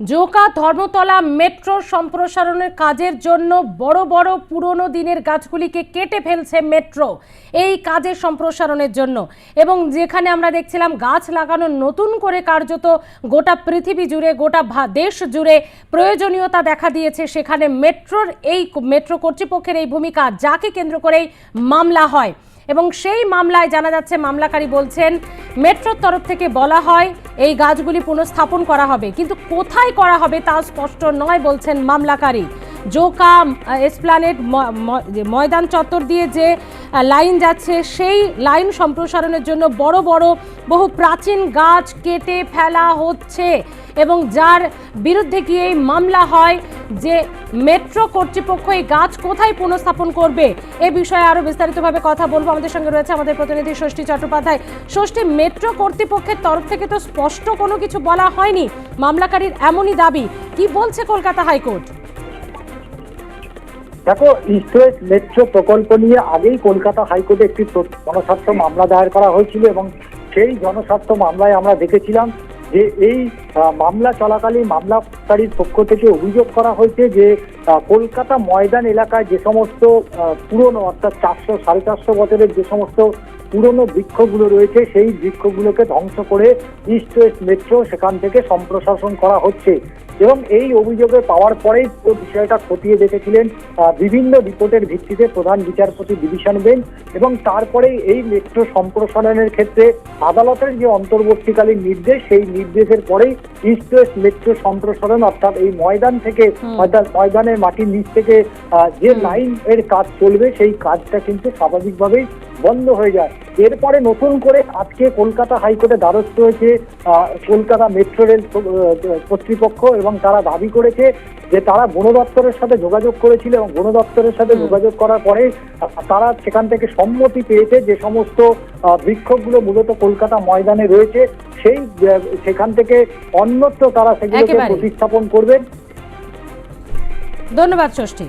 Joka Dharmatala metro সম্প্রসারণের কাজের জন্য বড় বড় পুরনো দিনের গাছগুলিকে কেটে ফেলছে মেট্রো এই কাজের সম্প্রসারণের জন্য। এবং যেখানে আমরা দেখছিলাম গাছ লাগানো নতুন করে কার্যত গোটা পৃথিবী জুড়ে, গোটা দেশ জুড়ে প্রয়োজনীয়তা দেখা দিয়েছে। সেখানে মেট্রোর এই মেট্রো কর্তৃপক্ষের এই ভূমিকা যাকে কেন্দ্র করেই মামলা হয়। এবং সেই মামলায় জানা যাচ্ছে, মামলাকারী বলছেন, মেট্রোর তরফ থেকে বলা হয় এই গাছগুলি পুনঃস্থাপন করা হবে। কিন্তু কোথায় করা হবে তা স্পষ্ট নয় বলছেন মামলাকারী। জোকা এসপ্লানেট ময়দান চত্বর দিয়ে যে লাইন যাচ্ছে, সেই লাইন সম্প্রসারণের জন্য বড় বড়, বহু প্রাচীন গাছ কেটে ফেলা হচ্ছে এবং যার বিরুদ্ধে গিয়ে মামলা হয়। যে মেট্রো কর্তৃপক্ষ এই গাছ কোথায় পুনঃস্থাপন করবে এ বিষয়ে আরও বিস্তারিতভাবে কথা বলব। আমাদের সঙ্গে রয়েছে আমাদের প্রতিনিধি ষষ্ঠী চট্টোপাধ্যায়। ষষ্ঠী, মেট্রো কর্তৃপক্ষের তরফ থেকে তো স্পষ্ট কোনো কিছু বলা হয়নি। মামলাকারীর এমনই দাবি। কি বলছে কলকাতা হাইকোর্ট? দেখো ইস্ট মেট্রো প্রকল্প নিয়ে আগেই কলকাতা হাইকোর্টে একটি জনস্বার্থ মামলা দায়ের করা হয়েছিল এবং সেই জনস্বার্থ মামলায় আমরা দেখেছিলাম যে এই মামলা চলাকালীন মামলাকারীর পক্ষ থেকে অভিযোগ করা হয়েছে যে কলকাতা ময়দান এলাকায় যে সমস্ত পুরনো অর্থাৎ চারশো, সাড়ে চারশো বছরের যে সমস্ত পুরনো বৃক্ষগুলো রয়েছে, সেই বৃক্ষগুলোকে ধ্বংস করে ইস্ট ওয়েস্ট মেট্রো সেখান থেকে সম্প্রশাসন করা হচ্ছে। এবং এই অভিযোগে পাওয়ার পরেই পুরো বিষয়টা খতিয়ে দেখেছিলেন বিভিন্ন রিপোর্টের ভিত্তিতে প্রধান বিচারপতি ডিভিশন বেঞ্চ এবং তারপরেই এই মেট্রো সম্প্রসারণের ক্ষেত্রে আদালতের যে অন্তর্বর্তীকালীন নির্দেশ সেই নির্দেশের পরেই ইস্ট ওয়েস্ট মেট্রো সম্প্রসারণ অর্থাৎ এই ময়দান থেকে অর্থাৎ ময়দানের মাটির নিচ থেকে যে লাইন এর কাজ চলবে সেই কাজটা কিন্তু স্বাভাবিকভাবেই বন্ধ হয়ে যায়। এরপরে নতুন করে আজকে কলকাতা হাইকোর্টে দ্বারস্থ হয়েছে কলকাতা মেট্রো রেল কর্তৃপক্ষ এবং তারা দাবি করেছে যে তারা বন দপ্তরের সাথে যোগাযোগ করেছিল এবং বন দপ্তরের সাথে যোগাযোগ করার পরে তারা সেখান থেকে সম্মতি পেয়েছে যে সমস্ত বিক্ষোভগুলো মূলত কলকাতা ময়দানে রয়েছে। সেই সেখান থেকে অন্যত্র তারা সেগুলোকে প্রতিস্থাপন করবেন। ধন্যবাদ ষষ্ঠী।